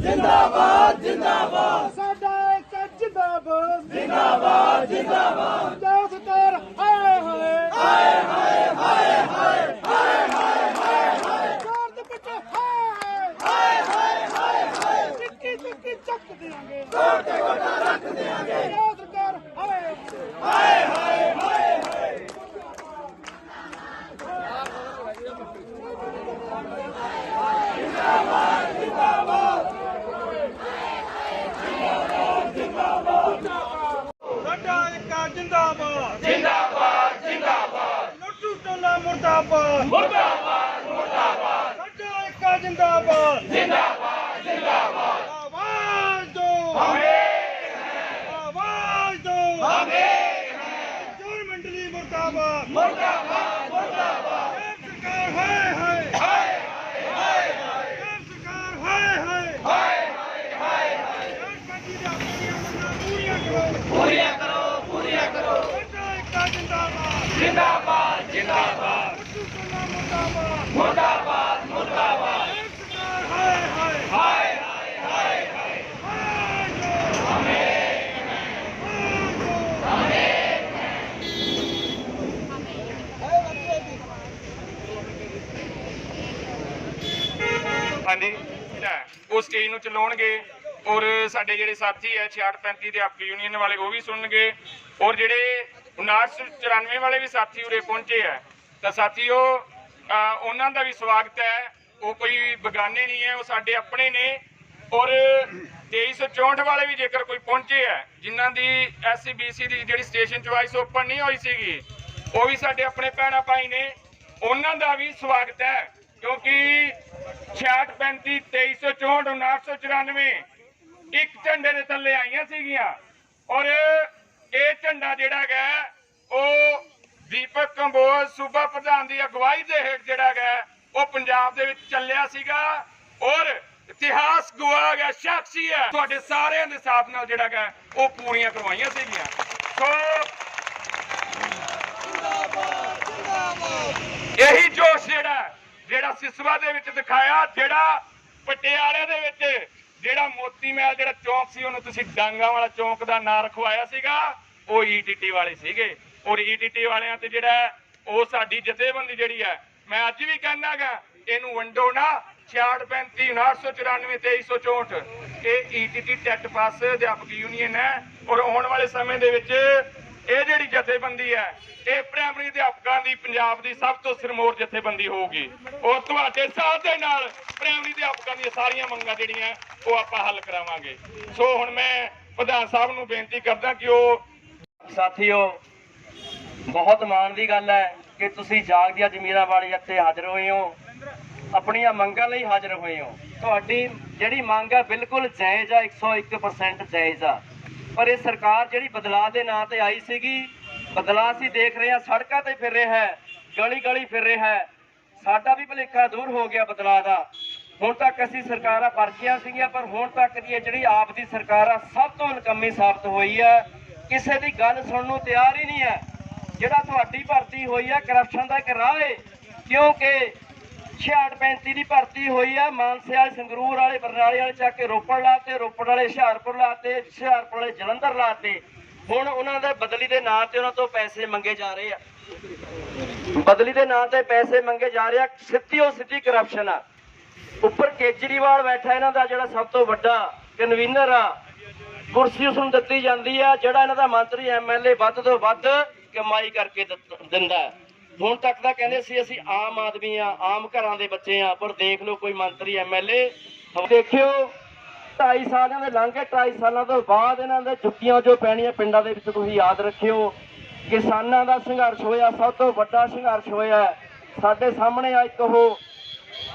ਜਿੰਦਾਬਾਦ ਜਿੰਦਾਬਾਦ। ਸਾਡਾ ਇੱਕ ਜਿੰਦਾਬਾਦ। ਜਿੰਦਾਬਾਦ ਜਿੰਦਾਬਾਦ। ਪੰਜਾਬ ਸਰਕਾਰ ਹਾਏ ਹਾਏ। ਹਾਏ ਹਾਏ ਹਾਏ ਹਾਏ ਹਾਏ ਹਾਏ ਜ਼ੋਰ ਦੇ ਪਿੱਛੇ ਹਾਏ। ਹਾਏ ਹਾਏ ਹਾਏ ਹਾਏ। ਟਿੱਕੀ ਟਿੱਕੀ ਚੱਕ ਜ਼ੋਰ ਤੇ ਗੋਡਾ ਰੱਖ ਦਿਆਂਗੇ। ਪੰਜਾਬ ਸਰਕਾਰ ਹਾਏ ਸਾਡਾ ਇੱਕ ਜਿੰਦਾਬਾਦ ਜਿੰਦਾਬਾਦ ਜਿੰਦਾਬਾਦ ਲੁੱਟੂ ਟੋਲਾ ਮੁਰਦਾਬਾਦ। ਮੁਰਦਾਬਾਦ ਮੁਰਦਾਬਾਦ ਸਾਡਾ ਇੱਕ ਜਿੰਦਾਬਾਦ। ਜਿੰਦਾਬਾਦ ਜਿੰਦਾਬਾਦ ਆਵਾਜ਼ ਦੋ। ਹਮੇ ਆਵਾਜ਼ ਦੋ। ਹਮੇ ਜੋਰ ਮੰਡਲੀ ਮੁਰਦਾਬਾਦ। ਮੁਰਦਾਬਾਦ ਮੁਰਦਾਬਾਦ ਸਰਕਾਰ ਹਾਏ ਹਾਏ ਹਾਏ ਹਾਏ ਹਾਏ ਸਰਕਾਰ ਹਾਏ ਹਾਏ ਹਾਏ ਹਾਏ ਹਾਏ ਪੂਰੀਆਂ ਕਰੋ ਪੂਰੀਆਂ ਕਰੋ ਪੂਰੀਆਂ ਕਰੋ ਸਾਡਾ ਇੱਕ ਜਿੰਦਾਬਾਦ ਜਿੰਦਾਬਾਦ ਜਿੰਦਾਬਾਦ ਮੁਰਦਾਬਾਦ ਮੁਰਦਾਬਾਦ। ਹਾਏ ਹਾਏ ਹਾਏ ਹਾਏ। ਹਾਏ ਹਾਏ ਹਾਂਜੀ। ਉਹ ਸਟੇਜ ਨੂੰ ਚਲਾਉਣਗੇ ਔਰ ਸਾਡੇ ਜਿਹੜੇ ਸਾਥੀ ਹੈ 6635 ਦੇ ਆਪਕੀ ਯੂਨੀਅਨ ਵਾਲੇ, ਉਹ ਵੀ ਸੁਣਨਗੇ। ਔਰ ਜਿਹੜੇ 5994 ਵਾਲੇ ਵੀ ਸਾਥੀ ਉਰੇ ਪਹੁੰਚੇ ਹੈ ਤਾਂ ਸਾਥੀਓ ਅਹ ਉਹਨਾਂ ਦਾ ਵੀ ਸਵਾਗਤ ਹੈ। ਉਹ ਕੋਈ ਬਗਾਨੇ ਨਹੀਂ ਹੈ, ਉਹ ਸਾਡੇ ਆਪਣੇ ਨੇ। ਔਰ 2364 ਵਾਲੇ ਵੀ ਜੇਕਰ ਕੋਈ ਪਹੁੰਚੇ ਹੈ, ਜਿਨ੍ਹਾਂ ਦੀ ਐਸਸੀਬੀਸੀ ਦੀ ਜਿਹੜੀ ਸਟੇਸ਼ਨ ਚੁਆਇਸ ਓਪਨ ਨਹੀਂ ਹੋਈ ਸੀਗੀ, ਉਹ ਵੀ ਸਾਡੇ ਆਪਣੇ ਭੈਣਾਂ ਭਾਈ ਨੇ। ਉਹਨਾਂ ਦਾ ਵੀ ਸਵਾਗਤ ਹੈ, ਕਿਉਂਕਿ 66 35 2364 994 ਇੱਕ ਝੰਡੇ ਦੇ ਥੱਲੇ ਆਈਆਂ ਸੀਗੀਆਂ। ਔਰ ਇਹ ਝੰਡਾ ਜਿਹੜਾ ਹੈਗਾ, ਉਹ ਦੀਪਕ ਕੰਬੋਜ ਸੂਬਾ ਪ੍ਰਧਾਨ ਦੀ ਅਗਵਾਈ ਦੇ ਹੇਠ ਜਿਹੜਾ ਹੈਗਾ, ਉਹ ਪੰਜਾਬ ਦੇ ਵਿੱਚ ਚੱਲਿਆ ਸੀਗਾ ਔਰ ਇਤਿਹਾਸ ਗਵਾ ਗਿਆ, ਸ਼ਖਸੀ ਹੈ। ਤੁਹਾਡੇ ਸਾਰਿਆਂ ਦੇ ਸਾਥ ਨਾਲ ਜਿਹੜਾ ਹੈਗਾ, ਉਹ ਪੂਰੀਆਂ ਕਰਵਾਈਆਂ ਸੀਗੀਆਂ। ਸੋ ਇਹੀ ਜੋਸ਼ ਜਿਹੜਾ ਜਿਹੜਾ ਸਿਸਵਾ ਦੇ ਵਿੱਚ ਦਿਖਾਇਆ, ਜਿਹੜਾ ਪਟਿਆਲੇ ਦੇ ਵਿੱਚ ਜਿਹੜਾ ਮੋਤੀ ਮਹਿਲ ਜਿਹੜਾ ਚੌਂਕ ਸੀ, ਉਹਨੂੰ ਤੁਸੀਂ ਡਾਂਗਾ ਵਾਲਾ ਚੌਂਕ ਦਾ ਨਾਂ ਰਖਵਾਇਆ ਸੀਗਾ, ਉਹ ਈਟੀਟੀ ਵਾਲੇ ਸੀਗੇ। ਔਰ ਈਟੀਟੀ ਵਾਲਿਆਂ ਤੇ ਜਿਹੜਾ ਉਹ ਸਾਡੀ ਜਥੇਬੰਦੀ ਜਿਹੜੀ ਹੈ, ਮੈਂ ਅੱਜ ਵੀ ਕਹਿਣਾਗਾ ਇਹਨੂੰ ਵੰਡੋ ਨਾ 66 35 994 2364 ਇਹ ਈਟੀਟੀ ਟੈਟ ਪਾਸ ਅਧਿਆਪਕ ਯੂਨੀਅਨ ਹੈ, ਔਰ ਆਉਣ ਵਾਲੇ ਸਮੇਂ ਦੇ ਵਿੱਚ ਇਹ ਜਿਹੜੀ ਜਥੇਬੰਦੀ ਹੈ, ਇਹ ਪ੍ਰਾਇਮਰੀ ਅਧਿਆਪਕਾਂ ਦੀ ਪੰਜਾਬ ਦੀ ਸਭ ਤੋਂ ਸਿਰਮੋਰ ਜਥੇਬੰਦੀ ਹੋਊਗੀ। ਔਰ ਤੁਹਾਡੇ ਸਾਥ ਦੇ ਨਾਲ ਪ੍ਰਾਇਮਰੀ ਅਧਿਆਪਕਾਂ ਦੀਆਂ ਸਾਰੀਆਂ ਮੰਗਾਂ ਜਿਹੜੀਆਂ, ਉਹ ਆਪਾਂ ਹੱਲ ਕਰਾਵਾਂਗੇ। ਸੋ ਹੁਣ ਮੈਂ ਪ੍ਰਧਾਨ ਸਾਹਿਬ ਨੂੰ ਬੇਨਤੀ ਕਰਦਾ ਕਿ ਉਹ ਸਾਥੀਓ ਬਹੁਤ ਮਾਣ ਦੀ ਗੱਲ ਹੈ ਕਿ ਤੁਸੀਂ ਜਾਗਦੀਆਂ ਜ਼ਮੀਰਾਂ ਵਾਲੀ ਇੱਥੇ ਹਾਜ਼ਰ ਹੋਏ ਹੋ। ਆਪਣੀਆਂ ਮੰਗਾਂ ਲਈ ਹਾਜ਼ਰ ਹੋਏ ਹੋ। ਤੁਹਾਡੀ ਜਿਹੜੀ ਮੰਗ ਹੈ ਬਿਲਕੁਲ ਜਾਇਜ਼ ਆ 101% ਜਾਇਜ਼ ਆ। ਪਰ ਇਹ ਸਰਕਾਰ ਜਿਹੜੀ ਬਦਲਾਅ ਦੇ ਨਾਂ ਤੇ ਆਈ ਸੀਗੀ, ਬਦਲਾਅ ਅਸੀਂ ਦੇਖ ਰਹੇ ਹਾਂ, ਸੜਕਾਂ ਤੇ ਫਿਰ ਰਿਹਾ ਹੈ ਗਲੀ ਗਲੀ ਫਿਰ ਰਿਹਾ ਹੈ। ਸਾਡਾ ਵੀ ਭੁਲੇਖਾ ਦੂਰ ਹੋ ਗਿਆ ਬਦਲਾਅ ਦਾ। ਹੁਣ ਤੱਕ ਅਸੀਂ ਸਰਕਾਰਾਂ ਪਰਚੀਆਂ ਸੀਗੀਆਂ, ਪਰ ਹੁਣ ਤੱਕ ਦੀ ਇਹ ਜਿਹੜੀ ਆਪ ਦੀ ਸਰਕਾਰ ਆ, ਸਭ ਤੋਂ ਨਕੰਮੀ ਸਾਬਤ ਹੋਈ ਹੈ। ਕਿਸੇ ਦੀ ਗੱਲ ਸੁਣਨ ਨੂੰ ਤਿਆਰ ਹੀ ਨਹੀਂ ਹੈ। ਜਿਹੜਾ ਤੁਹਾਡੀ ਭਰਤੀ ਹੋਈ ਹੈ ਕਰਪਸ਼ਨ ਦਾ ਇੱਕ ਰਾਹ ਹੈ ਕਿਉਂਕਿ 66 ਦੀ ਭਰਤੀ ਹੋਈ ਆ, ਮਾਨਸੇ ਵਾਲੇ, ਸੰਗਰੂਰ ਵਾਲੇ, ਬਰਨਾਲੇ ਵਾਲੇ ਚੱਕ ਕੇ ਰੋਪੜ ਲਾਤੇ, ਰੋਪੜ ਵਾਲੇ ਹੁਸ਼ਿਆਰਪੁਰ ਲਾਤੇ, ਹੁਸ਼ਿਆਰਪੁਰ ਵਾਲੇ ਜਲੰਧਰ ਲਾਤੇ। ਹੁਣ ਉਹਨਾਂ ਦੇ ਬਦਲੀ ਦੇ ਨਾਂ ਤੇ ਉਹਨਾਂ ਤੋਂ ਪੈਸੇ ਮੰਗੇ ਜਾ ਰਹੇ ਆ। ਬਦਲੀ ਦੇ ਨਾਂ ਤੇ ਪੈਸੇ ਮੰਗੇ ਜਾ ਰਹੇ ਆ, ਸਿੱਧੀ ਉਹ ਸਿੱਧੀ ਕਰਪਸ਼ਨ ਆ। ਉੱਪਰ ਕੇਜਰੀਵਾਲ ਬੈਠਾ ਇਹਨਾਂ ਦਾ, ਜਿਹੜਾ ਸਭ ਤੋਂ ਵੱਡਾ ਕਨਵੀਨਰ ਆ। ਕੁਰਸੀ ਉਸ ਨੂੰ ਦਿੱਤੀ ਜਾਂਦੀ ਆ, ਜਿਹੜਾ ਇਹਨਾਂ ਦਾ ਮੰਤਰੀ ਐਮਐਲਏ ਵੱਧ ਤੋਂ ਵੱਧ ਕਮਾਈ ਕਰਕੇ ਦਿੰਦਾ ਹੁਣ ਤੱਕ ਤਾਂ ਕਹਿੰਦੇ ਸੀ ਅਸੀਂ ਆਮ ਆਦਮੀ ਆ, ਆਮ ਘਰਾਂ ਦੇ ਬੱਚੇ ਆ, ਪਰ ਦੇਖ ਲਓ ਕੋਈ ਮੰਤਰੀ ਐਮਐਲਏ ਦੇਖਿਓ 2.5 ਸਾਲਾਂ ਦੇ ਲੰਘ 2.5 ਸਾਲਾਂ ਤੋਂ ਬਾਅਦ ਇਹਨਾਂ ਦੇ ਜੁੱਤੀਆਂ ਜੋ ਪੈਣੀਆਂ ਪਿੰਡਾਂ ਦੇ ਵਿੱਚ ਤੁਸੀਂ ਯਾਦ ਰੱਖਿਓ, ਕਿਸਾਨਾਂ ਦਾ ਸੰਘਰਸ਼ ਹੋਇਆ, ਸਭ ਤੋਂ ਵੱਡਾ ਸੰਘਰਸ਼ ਹੋਇਆ ਸਾਡੇ ਸਾਹਮਣੇ ਆ ਇੱਕ ਉਹ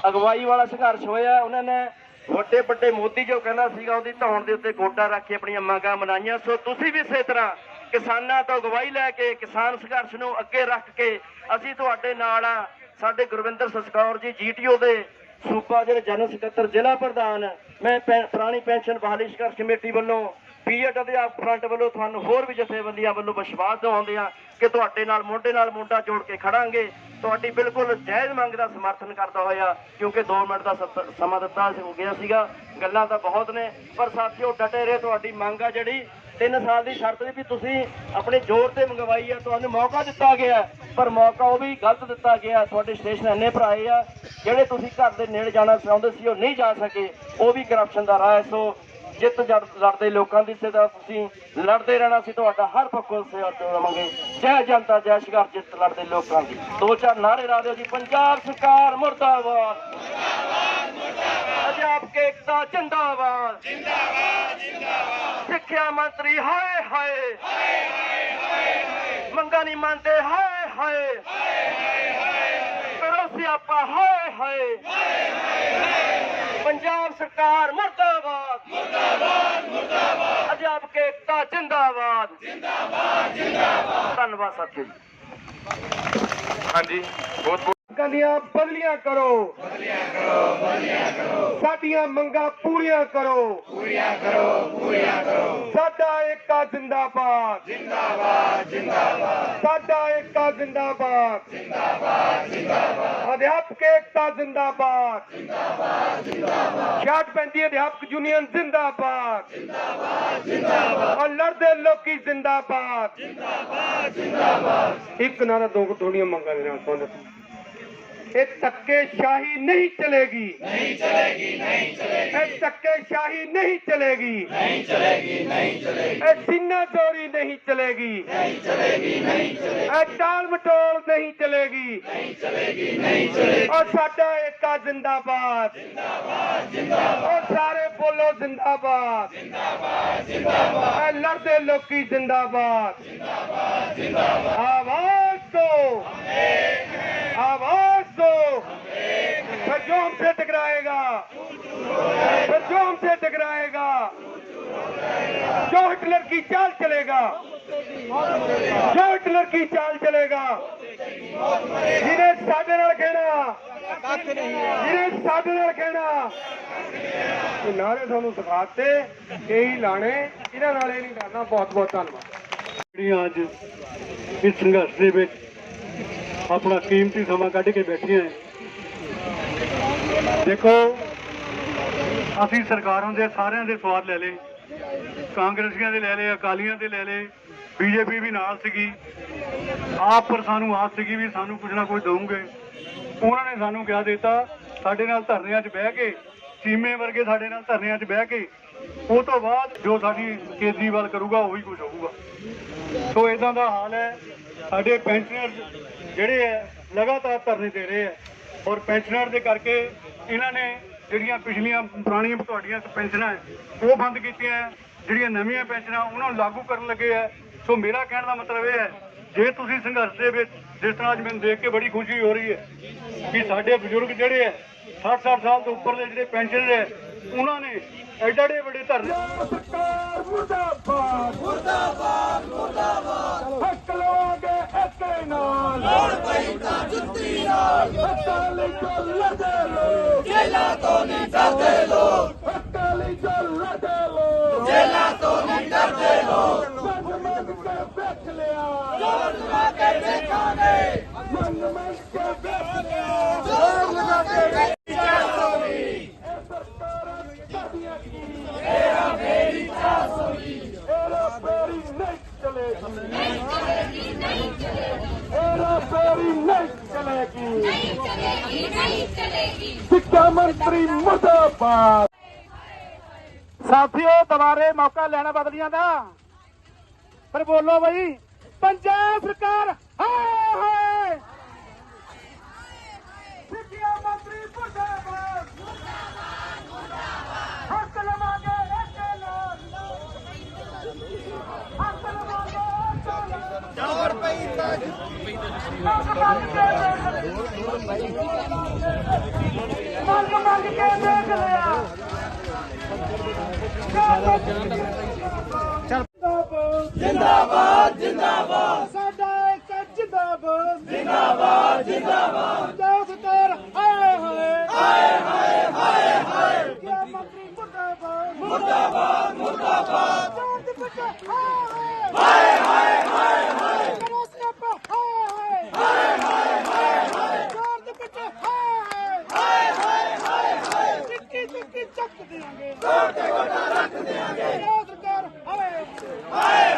ਅਗਵਾਈ ਵਾਲਾ ਸੰਘਰਸ਼ ਹੋਇਆ ਉਹਨਾਂ ਨੇ ਵੱਡੇ ਵੱਡੇ ਮੋਦੀ ਜੋ ਕਹਿੰਦਾ ਸੀਗਾ, ਉਹਦੀ ਧੌਣ ਦੇ ਉੱਤੇ ਗੋਡਾ ਰੱਖ ਕੇ ਆਪਣੀਆਂ ਮੰਗਾਂ ਮਨਾਈਆਂ। ਸੋ ਤੁਸੀਂ ਵੀ ਇਸੇ ਤਰ੍ਹਾਂ ਕਿਸਾਨਾਂ ਤੋਂ ਅਗਵਾਈ ਲੈ ਕੇ, ਕਿਸਾਨ ਸੰਘਰਸ਼ ਨੂੰ ਅੱਗੇ ਰੱਖ ਕੇ ਅਸੀਂ ਤੁਹਾਡੇ ਨਾਲ ਆ ਸਾਡੇ ਗੁਰਵਿੰਦਰ ਸਸਕੌਰ ਜੀ, ਜੀਟੀਓ ਦੇ ਸੂਬਾ ਜਿਹੜੇ ਜਨਰਲ ਸਕੱਤਰ, ਜ਼ਿਲ੍ਹਾ ਪ੍ਰਧਾਨ, ਮੈਂ ਪੈ- ਪੁਰਾਣੀ ਪੈਨਸ਼ਨ ਬਹਾਲੀ ਸੰਘਰਸ਼ ਕਮੇਟੀ ਵੱਲੋਂ ਬੀਐਡ ਅਧਿਆਪਕ ਫਰੰਟ ਵੱਲੋਂ ਤੁਹਾਨੂੰ ਹੋਰ ਵੀ ਜਥੇਬੰਦੀਆਂ ਵੱਲੋਂ ਵਿਸ਼ਵਾਸ ਦਿਵਾਉਂਦੇ ਆ ਕਿ ਤੁਹਾਡੇ ਨਾਲ, ਮੋਢੇ ਨਾਲ ਮੋਢਾ ਜੋੜ ਕੇ ਖੜਾਂਗੇ। ਤੁਹਾਡੀ ਬਿਲਕੁਲ ਜਾਇਜ਼ ਮੰਗ ਦਾ ਸਮਰਥਨ ਕਰਦਾ ਹੋਇਆ, ਕਿਉਂਕਿ 2 ਮਿੰਟ ਦਾ ਸਮਾਂ ਦਿੱਤਾ ਹੋ ਗਿਆ ਸੀਗਾ। ਗੱਲਾਂ ਤਾਂ ਬਹੁਤ ਨੇ, ਪਰ ਸਾਥੀਓ ਡਟੇ ਰਹੇ ਤੁਹਾਡੀ ਮੰਗ ਆ ਜਿਹੜੀ 3 ਸਾਲ ਦੀ ਸ਼ਰਤ ਵੀ ਤੁਸੀਂ ਆਪਣੇ ਜ਼ੋਰ ਤੇ ਮੰਗਵਾਈ ਆ, ਤੁਹਾਨੂੰ ਮੌਕਾ ਦਿੱਤਾ ਗਿਆ। ਪਰ ਮੌਕਾ ਉਹ ਵੀ ਗਲਤ ਦਿੱਤਾ ਗਿਆ। ਤੁਹਾਡੇ ਸਟੇਸ਼ਨ ਇੰਨੇ ਭਰਾਏ ਆ, ਜਿਹੜੇ ਤੁਸੀਂ ਘਰ ਦੇ ਨੇੜੇ ਜਾਣਾ ਚਾਹੁੰਦੇ ਸੀ, ਉਹ ਨਹੀਂ ਜਾ ਸਕੇ। ਉਹ ਵੀ ਕਰਪਸ਼ਨ ਦਾ ਰਾਹ ਹੈ। ਸੋ ਜਿੱਤ ਲੜਦੇ ਲੋਕਾਂ ਦੀ ਸੇਵਾ ਤੁਸੀਂ ਲੜਦੇ ਰਹਿਣਾ ਸੀ। ਤੁਹਾਡਾ ਹਰ ਪੱਖੋਂ ਸੇਵਾ ਦੇਵਾਂਗੇ। ਜੈ ਜਨਤਾ, ਜੈ ਸ਼ਿਕਾਰ, ਜਿੱਤ ਲੜਦੇ ਲੋਕਾਂ ਦੀ। ਦੋ ਚਾਰ ਨਾਰੇ ਲਾ ਦਿਓ ਜੀ। ਪੰਜਾਬ ਸਰਕਾਰ ਮੁਰਦਾਬਾਦ। ਅਧਿਆਪਕ ਏਕਤਾ ਜਿੰਦਾਬਾਦ। ਜਿੰਦਾਬਾਦ ਜਿੰਦਾਬਾਦ। ਸਿੱਖਿਆ ਮੰਤਰੀ, ਹਾਏ ਹਾਏ। ਮੰਗਾ ਨਹੀਂ ਮੰਨਦੇ, ਹਾਏ ਹਾਏ। ਕਰੋ ਸਿਆਪਾ, ਹਾਏ ਹਾਏ। ਪੰਜਾਬ ਸਰਕਾਰ ਮੁਰਦਾਬਾਦ। ਮੁਰਦਾਬਾਦ ਮੁਰਦਾਬਾਦ ਅਧਿਆਪਕ ਏਕਤਾ, ਜਿੰਦਾਬਾਦ। ਜਿੰਦਾਬਾਦ ਜਿੰਦਾਬਾਦ ਧੰਨਵਾਦ, ਸਾਥੀਓ ਹਾਂਜੀ ਬਹੁਤ ਮੰਗਾਂ ਦੀਆਂ ਬਦਲੀਆਂ ਕਰੋ। ਬਦਲੀਆਂ ਕਰੋ ਬਦਲੀਆਂ ਕਰੋ ਸਾਡੀਆਂ ਮੰਗਾਂ ਪੂਰੀਆਂ ਕਰੋ। ਪੂਰੀਆਂ ਕਰੋ ਪੂਰੀਆਂ ਕਰੋ ਸਾਡਾ ਏਕਾ ਜਿੰਦਾਬਾਦ। ਜਿੰਦਾਬਾਦ ਜਿੰਦਾਬਾਦ ਸਾਡਾ ਏਕਾ ਜਿੰਦਾਬਾਦ। ਜਿੰਦਾਬਾਦ ਜਿੰਦਾਬਾਦ ਅਧਿਆਪਕ ਏਕਤਾ ਜਿੰਦਾਬਾਦ। ਜਿੰਦਾਬਾਦ ਜਿੰਦਾਬਾਦ 65 ਅਧਿਆਪਕ ਯੂਨੀਅਨ ਜਿੰਦਾਬਾਦ। ਜਿੰਦਾਬਾਦ ਜਿੰਦਾਬਾਦ ਲੜਦੇ ਲੋਕੀ ਜਿੰਦਾਬਾਦ। ਜਿੰਦਾਬਾਦ ਜਿੰਦਾਬਾਦ ਇੱਕ ਨਾਰਾ ਦੋ ਥੋੜੀਆਂ ਮੰਗਾਂ ਦੇ ਨਾਲ ਸੰਬੰਧਿਤ ਇਹ ਧੱਕੇ ਸ਼ਾਹੀ ਨਹੀਂ ਚਲੇਗੀ। ਨਹੀਂ ਚਲੇਗੀ ਨਹੀਂ ਚਲੇਗੀ। ਇਹ ਧੱਕੇ ਸ਼ਾਹੀ ਨਹੀਂ ਚਲੇਗੀ। ਨਹੀਂ ਚਲੇਗੀ ਨਹੀਂ ਚਲੇਗੀ। ਇਹ ਸਿੰਨਾ ਚੋਰੀ ਨਹੀਂ ਚਲੇਗੀ। ਨਹੀਂ ਚਲੇਗੀ ਨਹੀਂ ਚਲੇਗੀ। ਇਹ ਟਾਲ ਮਟੋਲ ਨਹੀਂ ਚਲੇਗੀ। ਨਹੀਂ ਚਲੇਗੀ ਨਹੀਂ ਚਲੇਗੀ। ਔਰ ਸਾਡਾ ਏਕਾ ਜਿੰਦਾਬਾਦ। ਜਿੰਦਾਬਾਦ ਜਿੰਦਾਬਾਦ। ਔਰ ਸਾਰੇ ਬੋਲੋ ਜਿੰਦਾਬਾਦ। ਜਿੰਦਾਬਾਦ ਜਿੰਦਾਬਾਦ। ਇਹ ਲੜਦੇ ਲੋਕੀ ਜਿੰਦਾਬਾਦ। ਜਿੰਦਾਬਾਦ ਜਿੰਦਾਬਾਦ। ਆਵਾਜ਼ دو پھر جوم سے ٹکرائے گا، پھر جوم سے ٹکرائے گا، جو ہٹلر کی چال چلے گا، جو ہٹلر کی چال چلے گا۔ جنہیں سادے نال کہنا، جنہیں سادے نال کہنا۔ نعرے سانو سکھاتے، یہی لانے۔ انہاں نالے نہیں ڈالنا بہت بہت ਧੰਨਵਾਦ ਜਿਹੜੀਆਂ ਅੱਜ ਇਸ ਸੰਘਰਸ਼ ਦੇ ਆਪਣਾ ਕੀਮਤੀ ਸਮਾਂ ਕੱਢ ਕੇ ਬੈਠੀਆਂ ਦੇਖੋ, ਅਸੀਂ ਸਰਕਾਰਾਂ ਦੇ, ਸਾਰਿਆਂ ਦੇ ਸਵਾਲ ਲੈ ਲਏ। ਕਾਂਗਰਸੀਆਂ ਦੇ ਲੈ ਲਏ, ਅਕਾਲੀਆਂ ਦੇ ਲੈ ਲਏ, ਬੀਜੇਪੀ ਵੀ ਨਾਲ ਸੀਗੀ। ਆਪ ਪਰ ਸਾਨੂੰ ਆਸ ਸੀਗੀ ਵੀ ਸਾਨੂੰ ਕੁਝ ਨਾ ਕੁਝ ਦਊਂਗੇ ਉਹਨਾਂ ਨੇ ਸਾਨੂੰ ਕਿਹਾ ਦਿੱਤਾ, ਸਾਡੇ ਨਾਲ ਧਰਨਿਆਂ 'ਚ ਬਹਿ ਕੇ, ਚੀਮੇ ਵਰਗੇ ਸਾਡੇ ਨਾਲ ਧਰਨਿਆਂ 'ਚ ਬਹਿ ਕੇ, ਉਹ ਤੋਂ ਬਾਅਦ ਜੋ ਸਾਡੀ ਕੇਜਰੀਵਾਲ ਕਰੂਗਾ, ਉਹੀ ਕੁਝ ਹੋਊਗਾ। ਸੋ ਇਦਾਂ ਦਾ ਹਾਲ ਹੈ। ਸਾਡੇ ਪੈਨਸ਼ਨਰ ਜਿਹੜੇ ਹੈ ਲਗਾਤਾਰ ਧਰਨੇ ਦੇ ਰਹੇ ਹੈ ਔਰ ਪੈਨਸ਼ਨਰ ਦੇ ਕਰਕੇ ਇਹਨਾਂ ਨੇ ਜਿਹੜੀਆਂ ਪਿਛਲੀਆਂ ਪੁਰਾਣੀਆਂ ਤੁਹਾਡੀਆਂ ਪੈਨਸ਼ਨਾਂ ਹੈ, ਉਹ ਬੰਦ ਕੀਤੀਆਂ ਹੈ। ਜਿਹੜੀਆਂ ਨਵੀਆਂ ਪੈਨਸ਼ਨਾਂ ਉਹਨਾਂ ਨੂੰ ਲਾਗੂ ਕਰਨ ਲੱਗੇ ਹੈ ਸੋ ਮੇਰਾ ਕਹਿਣ ਦਾ ਮਤਲਬ ਇਹ ਹੈ ਜੇ ਤੁਸੀਂ ਸੰਘਰਸ਼ ਦੇ ਵਿੱਚ ਜਿਸ ਤਰ੍ਹਾਂ ਅੱਜ ਮੈਨੂੰ ਦੇਖ ਕੇ ਬੜੀ ਖੁਸ਼ੀ ਹੋ ਰਹੀ ਹੈ ਕਿ ਸਾਡੇ ਬਜ਼ੁਰਗ ਜਿਹੜੇ ਹੈ 60 ਸਾਲ ਤੋਂ ਉੱਪਰ ਦੇ ਜਿਹੜੇ ਪੈਨਸ਼ਨਰ ਹੈ ਉਹਨਾਂ ਨੇ ਐਡੇ ਐਡੇ ਵੱਡੇ ਧਰਨੇ ਸਰਕਾਰ ਮੁਰਦਾਬਾਦ। ਮੁਰਦਾਬਾਦ ਮੁਰਦਾਬਾਦ। ਹੱਕ ਲਵਾਂਗੇ ਇੱਕੇ ਨਾਲ। ਲੋੜ ਪਈ ਤਾਂ ਜੁੱਤੀ ਨਾਲ। ਹੱਕਾਂ ਲਈ ਜੋ ਲੜੇ ਲੋਕ। ਜੇਲਾ ਤੋਂ ਨਹੀਂ ਡਰਦੇ ਲੋਕ। ਹੱਕਾਂ ਲਈ ਜੋ ਲੜੇ ਲੋਕ। ਜੇਲਾ ਤੋਂ ਨਹੀਂ ਡਰਦੇ ਲੋਕ। ਮੰਗ ਮੰਗ ਕੇ ਵੇਖ ਲਿਆ। ਜੋਰ ਲਗਾ ਕੇ ਦੇਖਾਂਗੇ। ਮੰਗ ਮੰਗ ਕੇ ਵੇਖ ਲਿਆ। ਜੋਰ ਲਗਾ ਕੇ ਵੇਖਿਆ ਸੋਈ ਇਹ ਸਰਕਾਰਾਂ ਸਾਡੀਆਂ ਕੀ ਇਹਦਾ ਮੇਰੀ ਚਾਸੋਈ ਇਹਦਾ ਫੇਰੀ ਨਹੀਂ ਚਲੇਗੀ ਨਹੀਂ ਚਲੇਗੀ ਨਹੀਂ ਚਲੇਗੀ ਇਹਦਾ ਫੇਰੀ ਨਹੀਂ ਚਲੇਗੀ ਨਹੀਂ ਚਲੇਗੀ ਨਹੀਂ ਚਲੇਗੀ ਸਿੱਖਿਆ ਮੰਤਰੀ ਮੁਰਦਾਬਾਦ ਸਾਥੀਓ ਦੁਬਾਰੇ ਮੌਕਾ ਲੈਣਾ ਬਦਲੀਆਂ ਦਾ ਪਰ ਬੋਲੋ ਬਈ ਪੰਜਾਬ ਸਰਕਾਰ ਹਾਏ ਹਾਏ ਸਿੱਖਿਆ ਮੰਤਰੀ ਮੁਰਦਾਬਾਦ ਹੱਕ ਲਵਾਂਗੇ ਇੱਕੇ ਨਾਲ ਹੱਕ ਲਵਾਂਗੇ ਇੱਕੇ ਨਾਲ ਜੋਰ ਪਈ ਤਾਂ ਮੰਗ ਮੰਗ ਕੇ ਦੇਖ ਲਿਆ ਜਿੰਦਾਬਾਦ ਜਿੰਦਾਬਾਦ ਸਾਡਾ ਇੱਕ ਜਿੰਦਾਬਾਦ ਜਿੰਦਾਬਾਦ ਜਿੰਦਾਬਾਦ ਪੰਜਾਬ ਸਰਕਾਰ ਹਾਏ। ਹਾਏ ਹਾਏ ਹਾਏ ਹਾਏ ਹਾਏ ਮੰਤਰੀ ਮੁਰਦਾਬਾਦ ਮੁਰਦਾਬਾਦ ਮੁਰਦਾਬਾਦ ਹਾਏ ਹਾਏ ਹਾਏ ਹਾਏ ਕਰੋ ਸਿਆਪਾ ਹਾਏ ਹਾਏ ਹਾਏ ਹਾਏ ਹਾਏ ਜ਼ੋਰ ਦੇ ਬੱਚੇ ਹਾਏ ਹਾਏ ਹਾਏ ਹਾਏ ਹਾਏ ਟਿੱਕੀ ਟਿੱਕੀ ਚੱਕ ਜ਼ੋਰ ਤੇ ਗੋਡਾ ਰੱਖ ਦਿਆਂਗੇ ਸਰਕਾਰ ਹਾਏ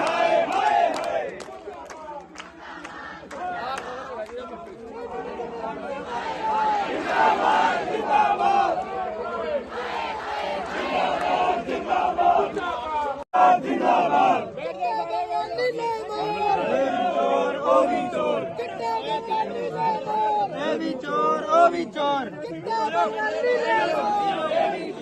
ਇਹ ਵੀ ਚੋਰ ਉਹ ਵੀ ਚੋਰ ਜਿੰਦਾਬਾਦ ਜਿੰਦਾਬਾਦ ਸਿੱਖਿਆ ਮੰਤਰੀ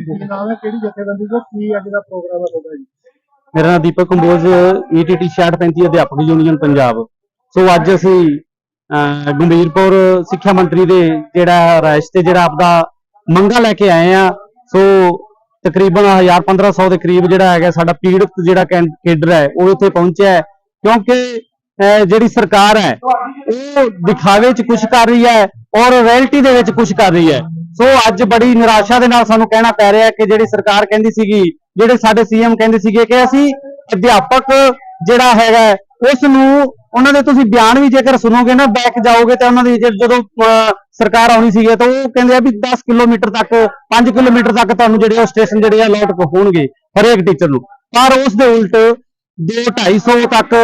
ਜਿੰਦਾਬਾਦ ਕਿਹੜੀ ਜਥੇਬੰਦੀ ਦਾ ਕੀ ਅੱਜ ਦਾ ਪ੍ਰੋਗਰਾਮ ਹੈ ਤੁਹਾਡਾ ਜੀ ਮੇਰਾ ਨਾਮ ਦੀਪਕ ਕੰਬੋਜ ਈਟੀਟੀ 6635 ਅਧਿਆਪਕ ਯੂਨੀਅਨ ਪੰਜਾਬ। ਸੋ ਅੱਜ ਅਸੀਂ ਅਹ, ਗੰਭੀਰਪੁਰ ਸਿੱਖਿਆ ਮੰਤਰੀ ਦੇ ਜਿਹੜਾ ਰਾਇਸ਼ ਤੇ ਜਿਹੜਾ ਆਪਦਾ ਮੰਗਾ ਲੈ ਕੇ ਆਏ ਆ ਸੋ ਤਕਰੀਬਨ 1000 1500 ਦੇ ਕਰੀਬ ਜਿਹੜਾ ਹੈਗਾ ਸਾਡਾ ਪੀੜਤ ਜਿਹੜਾ ਕੇਡਰ ਹੈ ਉਹ ਇੱਥੇ ਪਹੁੰਚਿਆ ਹੈ। ਕਿਉਂਕਿ ਜਿਹੜੀ ਸਰਕਾਰ ਹੈ ਉਹ ਦਿਖਾਵੇ 'ਚ ਕੁਝ ਕਰ ਰਹੀ ਹੈ ਔਰ ਰਿਐਲਿਟੀ ਦੇ ਵਿੱਚ ਕੁਝ ਕਰ ਰਹੀ ਹੈ। ਸੋ ਅੱਜ ਬੜੀ ਨਿਰਾਸ਼ਾ ਦੇ ਨਾਲ ਸਾਨੂੰ ਕਹਿਣਾ ਪੈ ਰਿਹਾ ਕਿ ਜਿਹੜੀ ਸਰਕਾਰ ਕਹਿੰਦੀ ਸੀਗੀ ਜਿਹੜੇ ਸਾਡੇ ਸੀਐਮ ਕਹਿੰਦੇ ਸੀਗੇ ਕਿ ਅਸੀਂ ਅਧਿਆਪਕ ਜਿਹੜਾ ਹੈਗਾ ਹੈ, ਉਸ ਨੂੰ ਉਹਨਾਂ ਦੇ ਤੁਸੀਂ ਬਿਆਨ ਵੀ ਜੇਕਰ ਸੁਣੋਗੇ ਨਾ ਬੈਕ ਜਾਓਗੇ ਤਾਂ ਉਹਨਾਂ ਦੀ ਜਦੋਂ ਸਰਕਾਰ ਆਉਣੀ ਸੀਗੀ ਤਾਂ ਉਹ ਕਹਿੰਦੇ ਆ ਵੀ 10 ਕਿਲੋਮੀਟਰ ਤੱਕ 5 ਕਿਲੋਮੀਟਰ ਤੱਕ ਤੁਹਾਨੂੰ ਜਿਹੜੇ ਉਹ ਸਟੇਸ਼ਨ ਜਿਹੜੇ ਆ ਅਲਾਟ ਹੋਣਗੇ ਹਰੇਕ ਟੀਚਰ ਨੂੰ। ਪਰ ਉਸ ਦੇ ਉਲਟ 2 250 ਤੱਕ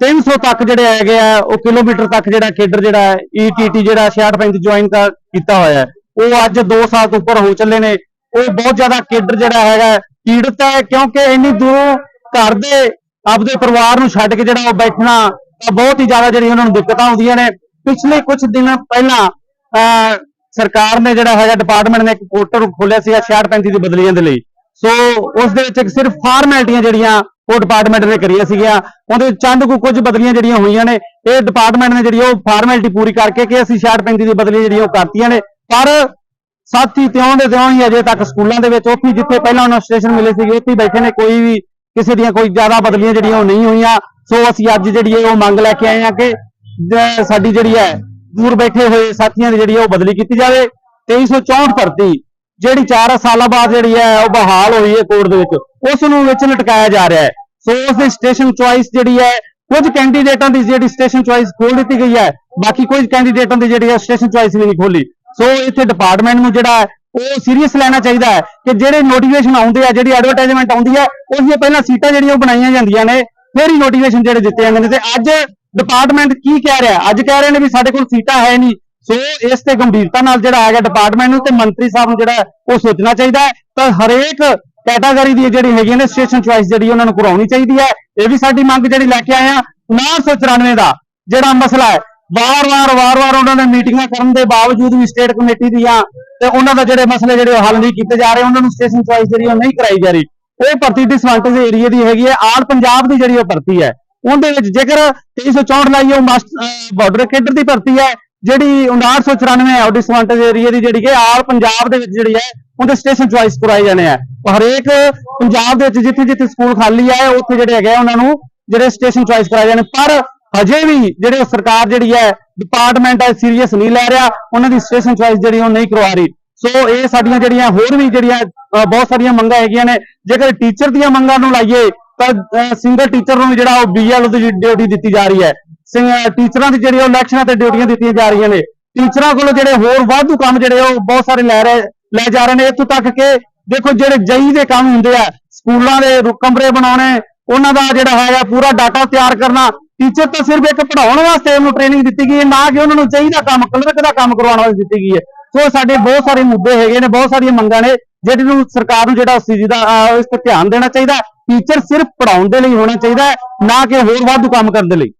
300 ਤੱਕ ਜਿਹੜੇ ਹੈਗੇ ਆ, ਉਹ ਕਿਲੋਮੀਟਰ ਤੱਕ ਜਿਹੜਾ ਕੇਡਰ ਜਿਹੜਾ ਈਟੀਟੀ ਜਿਹੜਾ 6635 ਜੁਆਇਨ ਕੀਤਾ ਹੋਇਆ ਉਹ ਅੱਜ 2 ਸਾਲ ਤੋਂ ਉੱਪਰ ਹੋ ਚੱਲੇ ਨੇ। ਉਹ ਬਹੁਤ ਜ਼ਿਆਦਾ ਕੇਡਰ ਜਿਹੜਾ ਹੈਗਾ ਪੀੜਤ ਹੈ ਕਿਉਂਕਿ ਇੰਨੀ ਦੂਰੋਂ ਘਰ ਦੇ ਆਪਦੇ ਪਰਿਵਾਰ ਨੂੰ ਛੱਡ ਕੇ ਜਿਹੜਾ ਉਹ ਬੈਠਣਾ ਤਾਂ ਬਹੁਤ ਹੀ ਜ਼ਿਆਦਾ ਜਿਹੜੀ ਉਹਨਾਂ ਨੂੰ ਦਿੱਕਤਾਂ ਆਉਂਦੀਆਂ ਨੇ। ਪਿਛਲੇ ਕੁਝ ਦਿਨ ਪਹਿਲਾਂ ਅਹ, ਸਰਕਾਰ ਨੇ ਜਿਹੜਾ ਹੈਗਾ ਡਿਪਾਰਟਮੈਂਟ ਨੇ ਇੱਕ ਪੋਰਟਲ ਖੋਲਿਆ ਸੀਗਾ 6635 ਦੀ ਬਦਲੀਆਂ ਦੇ ਲਈ। ਸੋ ਉਸ ਦੇ ਵਿੱਚ ਇੱਕ ਸਿਰਫ ਫਾਰਮੈਲਟੀਆਂ ਜਿਹੜੀਆਂ ਉਹ ਡਿਪਾਰਟਮੈਂਟ ਨੇ ਕਰੀਆਂ ਸੀਗੀਆਂ। ਉਹਦੇ ਚੰਦ ਕੋ ਕੁਝ ਬਦਲੀਆਂ ਜਿਹੜੀਆਂ ਹੋਈਆਂ ਨੇ ਇਹ ਡਿਪਾਰਟਮੈਂਟ ਨੇ ਜਿਹੜੀ ਉਹ ਫਾਰਮੈਲਿਟੀ ਪੂਰੀ ਕਰਕੇ ਕਿ ਅਸੀਂ 6635 ਦੀ ਬਦਲੀਆਂ ਜਿਹੜੀਆਂ ਉਹ ਕਰਤੀਆਂ ਨੇ। ਪਰ ਸਾਥੀ ਤਿਉਂ ਦੇ ਤਿਉਂ ਹੀ ਅਜੇ ਤੱਕ ਸਕੂਲਾਂ ਦੇ ਵਿੱਚ ਉੱਥੇ ਜਿੱਥੇ ਪਹਿਲਾਂ ਉਹਨਾਂ ਸਟੇਸ਼ਨ ਮਿਲੇ ਸੀਗੇ ਉੱਥੇ ਹੀ ਬੈਠੇ ਨੇ ਕੋਈ ਵੀ ਕਿਸੇ ਦੀਆਂ ਕੋਈ ਜ਼ਿਆਦਾ ਬਦਲੀਆਂ ਜਿਹੜੀਆਂ ਉਹ ਨਹੀਂ ਹੋਈਆਂ। ਸੋ ਅਸੀਂ ਅੱਜ ਜਿਹੜੀ ਹੈ ਉਹ ਮੰਗ ਲੈ ਕੇ ਆਏ ਹਾਂ ਕਿ ਸਾਡੀ ਜਿਹੜੀ ਹੈ ਦੂਰ ਬੈਠੇ ਹੋਏ ਸਾਥੀਆਂ ਦੀ ਜਿਹੜੀ ਹੈ ਉਹ ਬਦਲੀ ਕੀਤੀ ਜਾਵੇ। 2364 ਭਰਤੀ, ਜਿਹੜੀ 4 ਸਾਲਾਂ ਬਾਅਦ ਜਿਹੜੀ ਹੈ ਉਹ ਬਹਾਲ ਹੋਈ ਹੈ ਕੋਰਟ ਦੇ ਵਿੱਚ, ਉਸ ਨੂੰ ਵਿੱਚ ਲਟਕਾਇਆ ਜਾ ਰਿਹਾ ਹੈ। ਸੋ ਉਸ ਦੀ ਸਟੇਸ਼ਨ ਚੁਆਇਸ ਜਿਹੜੀ ਹੈ, ਕੁਝ ਕੈਂਡੀਡੇਟਾਂ ਦੀ ਜਿਹੜੀ ਸਟੇਸ਼ਨ ਚੁਆਇਸ ਖੋਲ ਦਿੱਤੀ ਗਈ ਹੈ, ਬਾਕੀ ਕੁਝ ਕੈਂਡੀਡੇਟਾਂ ਦੀ ਜਿਹੜੀ ਹੈ ਸਟੇਸ਼ਨ ਚੁਆਇਸ ਵੀ ਨਹੀਂ ਖੋਲੀ ਸੋ ਇੱਥੇ ਡਿਪਾਰਟਮੈਂਟ ਨੂੰ ਜਿਹੜਾ ਹੈ, ਉਹ ਸੀਰੀਅਸ ਲੈਣਾ ਚਾਹੀਦਾ ਹੈ ਕਿ ਜਿਹੜੇ ਨੋਟੀਫਿਕੇਸ਼ਨ ਆਉਂਦੇ ਆ, ਜਿਹੜੀ ਐਡਵਰਟਾਈਜ਼ਮੈਂਟ ਆਉਂਦੀ ਹੈ ਉਸ ਦੀਆਂ ਪਹਿਲਾਂ ਸੀਟਾਂ ਜਿਹੜੀਆਂ ਉਹ ਬਣਾਈਆਂ ਜਾਂਦੀਆਂ ਨੇ। ਫਿਰ ਹੀ ਨੋਟੀਫਿਕੇਸ਼ਨ ਜਿਹੜੇ ਦਿੱਤੇ ਜਾਂਦੇ ਨੇ ਤੇ ਅੱਜ ਡਿਪਾਰਟਮੈਂਟ ਕੀ ਕਹਿ ਰਿਹਾ? ਅੱਜ ਕਹਿ ਰਹੇ ਨੇ ਵੀ ਸਾਡੇ ਕੋਲ ਸੀਟਾਂ ਹੈ ਨਹੀਂ। ਸੋ ਇਸ ਤੇ ਗੰਭੀਰਤਾ ਨਾਲ ਜਿਹੜਾ ਹੈਗਾ ਡਿਪਾਰਟਮੈਂਟ ਨੂੰ ਤੇ ਮੰਤਰੀ ਸਾਹਿਬ ਨੂੰ ਜਿਹੜਾ ਉਹ ਸੋਚਣਾ ਚਾਹੀਦਾ ਹੈ। ਤਾਂ ਹਰੇਕ ਕੈਟਾਗਰੀ ਦੀ ਜਿਹੜੀ ਹੈਗੀ ਨੇ ਸਟੇਸ਼ਨ ਚੁਆਇਸ ਜਿਹੜੀ ਉਹਨਾਂ ਨੂੰ ਕਰਾਉਣੀ ਚਾਹੀਦੀ ਹੈ। ਇਹ ਵੀ ਸਾਡੀ ਮੰਗ ਜਿਹੜੀ ਲੈ ਕੇ ਆਏ ਆ 994 ਦਾ ਜਿਹੜਾ ਮਸਲਾ ਹੈ, ਵਾਰ-ਵਾਰ ਵਾਰ-ਵਾਰ ਉਹਨਾਂ ਨੇ ਮੀਟਿੰਗਾਂ ਕਰਨ ਦੇ ਬਾਵਜੂਦ ਵੀ ਸਟੇਟ ਕਮੇਟੀ ਦੀਆਂ ਤੇ ਉਹਨਾਂ ਦਾ ਜਿਹੜੇ ਮਸਲੇ ਜਿਹੜੇ ਉਹ ਹੱਲ ਨਹੀਂ ਕੀਤੇ ਜਾ ਰਹੇ, ਉਹਨਾਂ ਨੂੰ ਸਟੇਸ਼ਨ ਚੁਆਇਸ ਜਿਹੜੀ ਉਹ ਨਹੀਂ ਕਰਾਈ ਜਾ ਰਹੀ। ਉਹ ਭਰਤੀ ਡਿਸਵਾਂਟੇਜ ਏਰੀਆ ਦੀ ਹੈਗੀ ਹੈ, ਆਲ ਪੰਜਾਬ ਦੀ ਜਿਹੜੀ ਉਹ ਭਰਤੀ ਹੈ। ਉਹਦੇ ਵਿੱਚ ਜੇਕਰ 364 ਲਾਈਏ ਉਹ ਬਾਰਡਰ ਕੇਡਰ ਦੀ ਭਰਤੀ ਹੈ, ਜਿਹੜੀ 5994 ਹੈ ਉਹ ਡਿਸਵਾਂਟੇਜ ਏਰੀਆ ਦੀ ਜਿਹੜੀ ਹੈ ਆਲ ਪੰਜਾਬ ਦੇ ਵਿੱਚ ਜਿਹੜੀ ਹੈ, ਉਹਦੇ ਸਟੇਸ਼ਨ ਚੁਆਇਸ ਕਰਾਏ ਜਾਣੇ ਆ। ਹਰੇਕ ਪੰਜਾਬ ਦੇ ਵਿੱਚ ਜਿੱਥੇ ਜਿੱਥੇ ਸਕੂਲ ਖਾਲੀ ਹੈ ਉੱਥੇ ਜਿਹੜੇ ਹੈਗੇ ਆ, ਉਹਨਾਂ ਨੂੰ ਜਿਹੜੇ ਸਟੇਸ਼ਨ ਚੁਆਇਸ ਕਰਾਏ ਜਾਣੇ। ਪਰ ਹਜੇ ਵੀ ਜਿਹੜੇ ਉਹ ਸਰਕਾਰ ਜਿਹੜੀ ਹੈ ਡਿਪਾਰਟਮੈਂਟ ਹੈ ਸੀਰੀਅਸ ਨਹੀਂ ਲੈ ਰਿਹਾ, ਉਹਨਾਂ ਦੀ ਸਟੇਸ਼ਨ ਚੁਆਇਸ ਜਿਹੜੀ ਉਹ ਨਹੀਂ ਕਰਵਾ ਰਹੀ। ਸੋ ਇਹ ਸਾਡੀਆਂ ਜਿਹੜੀਆਂ ਹੋਰ ਵੀ ਜਿਹੜੀਆਂ ਬਹੁਤ ਸਾਰੀਆਂ ਮੰਗਾਂ ਹੈਗੀਆਂ ਨੇ, ਜੇਕਰ ਟੀਚਰ ਦੀਆਂ ਮੰਗਾਂ ਨੂੰ ਲਾਈਏ, ਤਾਂ ਸਿੰਗਲ ਟੀਚਰ ਨੂੰ ਜਿਹੜਾ ਉਹ ਬੀਐਲ ਦੀ ਡਿਊਟੀ ਦਿੱਤੀ ਜਾ ਰਹੀ ਹੈ। ਸਿੰਘ- ਟੀਚਰਾਂ ਦੀ ਜਿਹੜੀ ਉਹ ਇਲੈਕਸ਼ਨਾਂ ਤੇ ਡਿਊਟੀਆਂ ਦਿੱਤੀਆਂ ਜਾ ਰਹੀਆਂ ਨੇ। ਟੀਚਰਾਂ ਕੋਲੋਂ ਜਿਹੜੇ ਹੋਰ ਵਾਧੂ ਕੰਮ ਜਿਹੜੇ ਉਹ ਬਹੁਤ ਸਾਰੇ ਲੈ ਰਹੇ, ਲੈ ਜਾ ਰਹੇ ਨੇ। ਇੱਥੋਂ ਤੱਕ ਕਿ ਦੇਖੋ, ਜਿਹੜੇ ਜਈ ਦੇ ਕੰਮ ਹੁੰਦੇ ਆ, ਸਕੂਲਾਂ ਦੇ ਕਮਰੇ ਬਣਾਉਣੇ, ਉਹਨਾਂ ਦਾ ਜਿਹੜਾ ਹੈਗਾ ਪੂਰਾ ਡਾਟਾ ਤਿਆਰ ਕਰਨਾ ਟੀਚਰ ਤਾਂ ਸਿਰਫ ਇੱਕ ਪੜਾਉਣ ਵਾਸਤੇ ਉਹਨੂੰ ਟ੍ਰੇਨਿੰਗ ਦਿੱਤੀ ਗਈ ਹੈ, ਨਾ ਕਿ ਉਹਨਾਂ ਨੂੰ ਚਾਹੀਦਾ ਕੰਮ ਕਲਰਕ ਦਾ ਕੰਮ ਕਰਵਾਉਣ ਵਾਸਤੇ ਦਿੱਤੀ ਗਈ ਹੈ। ਸੋ ਸਾਡੇ ਬਹੁਤ ਸਾਰੇ ਮੁੱਦੇ ਹੈਗੇ ਨੇ ਬਹੁਤ ਸਾਰੀਆਂ ਮੰਗਾਂ ਨੇ ਜਿਹੜੇ ਨੂੰ ਸਰਕਾਰ ਨੂੰ ਜਿਹੜਾ ਉਸ ਚੀਜ਼ ਦਾ ਇਸ ਤੇ ਧਿਆਨ ਦੇਣਾ ਚਾਹੀਦਾ ਟੀਚਰ ਸਿਰਫ ਪੜਾਉਣ ਦੇ ਲਈ ਹੋਣਾ ਚਾਹੀਦਾ ਹੈ, ਨਾ ਕਿ ਹੋਰ ਵਾਧੂ ਕੰਮ ਕਰਨ ਦੇ ਲਈ।